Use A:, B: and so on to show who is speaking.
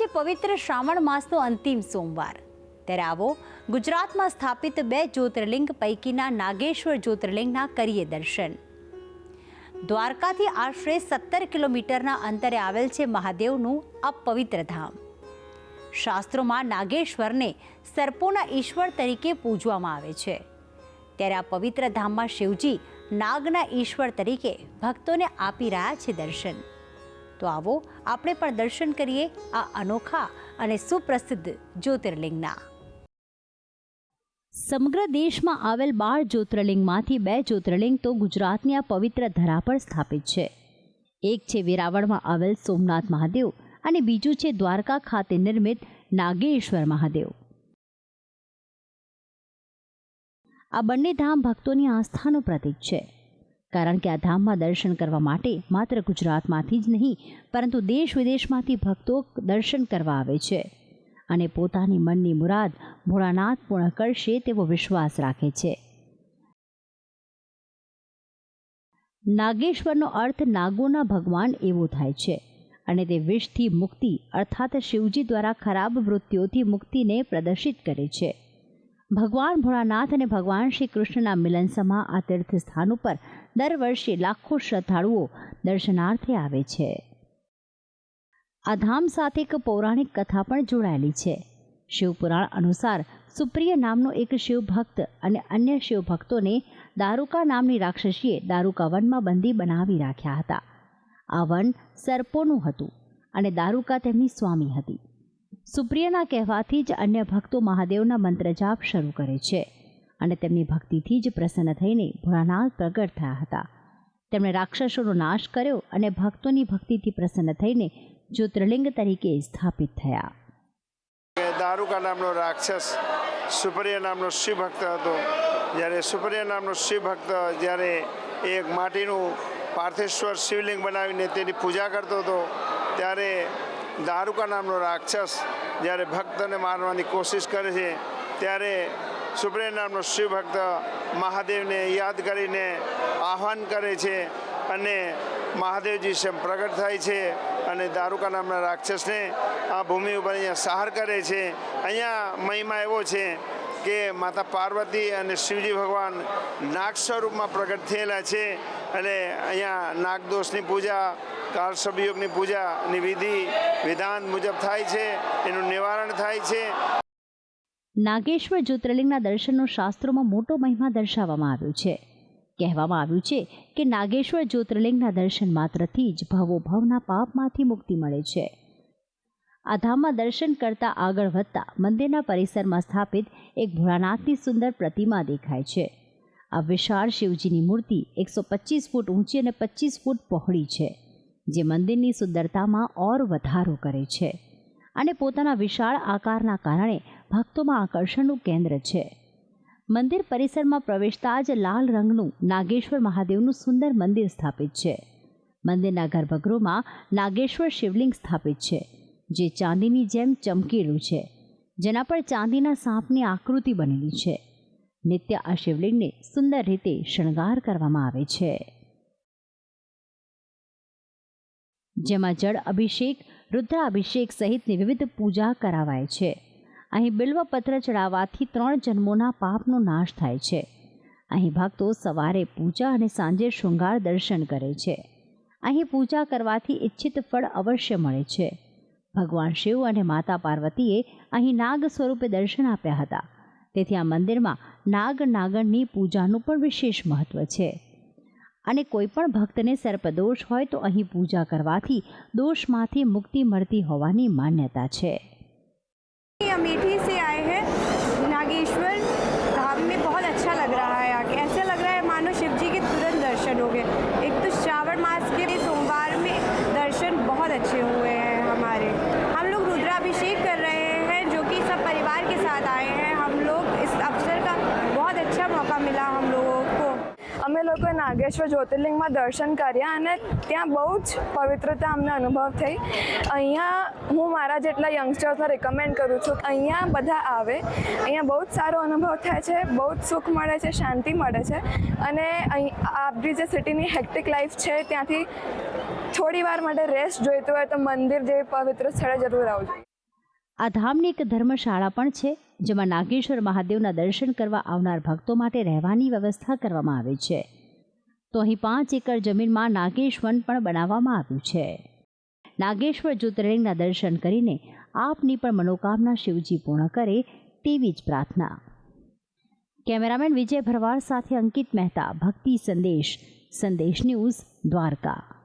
A: છે પવિત્ર શ્રાવણ માસનો અંતિમ સોમવાર. ત્યારે આવો ગુજરાતમાં સ્થાપિત બે જ્યોતિર્લિંગ પૈકીના નાગેશ્વર જ્યોતિર્લિંગના કરીએ દર્શન. દ્વારકાથી આશરે સત્તર કિલોમીટરના અંતરે આવેલ છે મહાદેવનું અપવિત્ર ધામ. શાસ્ત્રોમાં નાગેશ્વરને સર્પોના ઈશ્વર તરીકે પૂજવામાં આવે છે. ત્યારે આ પવિત્ર ધામમાં શિવજી નાગના ઈશ્વર તરીકે ભક્તોને આપી રહ્યા છે દર્શન. તો આવો આપણે પણ દર્શન કરીએ આ અનોખા અને સુપ્રસિદ્ધ જ્યોતિર્લિંગના. સમગ્ર દેશમાં આવેલ બાર જ્યોતિર્લિંગમાંથી બે જ્યોતિર્લિંગ તો ગુજરાતની આ પવિત્ર ધરા પર સ્થાપિત છે. એક છે વેરાવળમાં આવેલ સોમનાથ મહાદેવ અને બીજું છે દ્વારકા ખાતે નિર્મિત નાગેશ્વર મહાદેવ. આ બંને ધામ ભક્તોની આસ્થાનું પ્રતીક છે. કારણ કે આ ધામમાં દર્શન કરવા માટે માત્ર ગુજરાતમાંથી જ નહીં, પરંતુ દેશ વિદેશમાંથી ભક્તો દર્શન કરવા આવે છે. અને પોતાની મનની મુરાદ ભોળાનાથ પૂર્ણ કરશે તેવો વિશ્વાસ રાખે છે. નાગેશ્વરનો અર્થ નાગોના ભગવાન એવો થાય છે અને તે વિષથી મુક્તિ, અર્થાત શિવજી દ્વારા ખરાબ વૃત્તિઓથી મુક્તિને પ્રદર્શિત કરે છે. ભગવાન ભોળાનાથ અને ભગવાન શ્રી કૃષ્ણના મિલન સમા આ તીર્થ સ્થાન ઉપર દર વર્ષે લાખો શ્રદ્ધાળુઓ દર્શનાર્થે આવે છે. આ ધામ સાથે એક પૌરાણિક કથા પણ જોડાયેલી છે. શિવપુરાણ અનુસાર સુપ્રિય નામનો એક શિવભક્ત અને અન્ય શિવભક્તોને દારૂકા નામની રાક્ષસીએ દારૂકા વનમાં બંદી બનાવી રાખ્યા હતા. આ વન સર્પોનું હતું અને દારૂકા તેમની સ્વામી હતી. સુપ્રિયના કહેવાથી જ અન્ય ભક્તો મહાદેવના મંત્ર જાપ શરૂ કરે છે અને તેમની ભક્તિથી જ પ્રસન્ન થઈને ભોળાનાથ પ્રગટ થયા હતા. તેમણે રાક્ષસોનો નાશ કર્યો અને ભક્તોની ભક્તિથી પ્રસન્ન થઈને જ્યોતિર્લિંગ તરીકે સ્થાપિત થયા.
B: દારૂકા નામનો રાક્ષસ સુપ્રિય નામનો શિવ ભક્ત હતો. જ્યારે સુપ્રિયા નામનો શિવ ભક્ત જ્યારે એક માટીનું પાર્થેશ્વર શિવલિંગ બનાવીને તેની પૂજા કરતો હતો, ત્યારે દારૂકા નામનો રાક્ષસ જ્યારે ભક્તને મારવાની કોશિશ કરે છે, ત્યારે સુપ્રિય નામનો શિવ ભક્ત મહાદેવને યાદ કરીને આહ્વાન કરે છે અને મહાદેવજી સેમ પ્રગટ થાય છે અને દારૂકા નામના રાક્ષસને આ ભૂમિ ઉપર અહીંયા સહાર કરે છે. અહીંયા મહિમા એવો છે કે માતા પાર્વતી અને શિવજી ભગવાન નાગ સ્વરૂપમાં પ્રગટ થયેલા છે અને અહીંયા નાગદોષની પૂજા કાળસભયોગની પૂજાની વિધિ, વિધાન મુજબ થાય છે, એનું નિવારણ થાય છે.
A: નાગેશ્વર જ્યોતિર્લિંગના દર્શનનો શાસ્ત્રોમાં મોટો મહિમા દર્શાવવામાં આવ્યો છે. કહેવામાં આવ્યું છે કે નાગેશ્વર જ્યોતિર્લિંગના દર્શન માત્રથી જ ભવો ભવના પાપમાંથી મુક્તિ મળે છે. આ ધામમાં દર્શન કરતા આગળ વધતા મંદિરના પરિસરમાં સ્થાપિત એક ભોળાનાથની સુંદર પ્રતિમા દેખાય છે. આ વિશાળ શિવજીની મૂર્તિ એકસો પચીસ ફૂટ ઊંચી અને પચીસ ફૂટ પહોળી છે, જે મંદિરની સુંદરતામાં ઓર વધારો કરે છે અને પોતાના વિશાળ આકારના કારણે ભક્તોમાં આકર્ષણનું કેન્દ્ર છે. મંદિર પરિસરમાં પ્રવેશતા જ લાલ રંગનું નાગેશ્વર મહાદેવનું સુંદર મંદિર સ્થાપિત છે. મંદિરના ગર્ભગૃહમાં નાગેશ્વર શિવલિંગ સ્થાપિત છે. જે ચાંદીની જેમ ચમકેલું છે, જેના પર ચાંદીના સાપની આકૃતિ બનેલી છે. નિત્ય આ શિવલિંગને સુંદર રીતે શણગાર કરવામાં આવે છે. જેમાં જળ અભિષેક, રુદ્રાભિષેક સહિતની વિવિધ પૂજા કરાવાય છે. અહીં બિલ્વપત્ર ચડાવવાથી ત્રણ જન્મોના પાપનો નાશ થાય છે. અહીં ભક્તો સવારે પૂજા અને સાંજે શૃંગાર દર્શન કરે છે. અહીં પૂજા કરવાથી ઈચ્છિત ફળ અવશ્ય મળે છે. ભગવાન શિવ અને માતા પાર્વતીએ અહીં નાગ સ્વરૂપે દર્શન આપ્યા હતા. તેથી આ મંદિરમાં નાગ નાગણની પૂજાનું પણ વિશેષ મહત્વ છે. અને કોઈ પણ ભક્તને સર્પદોષ હોય તો અહીં પૂજા કરવાથી દોષમાંથી મુક્તિ મળતી હોવાની માન્યતા છે.
C: અમેઠી લોકોએ નાગેશ્વર જ્યોતિર્લિંગમાં દર્શન કર્યા અને ત્યાં બહુ જ પવિત્રતા અમને અનુભવ થઈ. અહીંયા હું મારા જેટલા યંગસ્ટર્સને રેકમેન્ડ કરું છું અહીંયા બધા આવે. અહીંયા બહુ જ સારો અનુભવ થાય છે, બહુ જ સુખ મળે છે, શાંતિ મળે છે અને અહીં આપણી જે સિટીની હેક્ટિક લાઈફ છે ત્યાંથી થોડી વાર માટે રેસ્ટ જોઈતું હોય તો મંદિર જેવી પવિત્ર સ્થળે જરૂર આવજો
A: આ ધામની એક ધર્મશાળા પણ છે, જેમાં નાગેશ્વર મહાદેવના દર્શન કરવા આવનાર ભક્તો માટે રહેવાની વ્યવસ્થા કરવામાં આવે છે. તો અહીં પાંચ એકર જમીનમાં નાગેશ્વન પણ બનાવવામાં આવ્યું છે. નાગેશ્વર જ્યોતિર્લિંગના દર્શન કરીને આપની પણ મનોકામના શિવજી પૂર્ણ કરે તેવી જ પ્રાર્થના. કેમેરામેન વિજય ભરવાડ સાથે અંકિત મહેતા, ભક્તિ સંદેશ સંદેશ ન્યૂઝ દ્વારકા.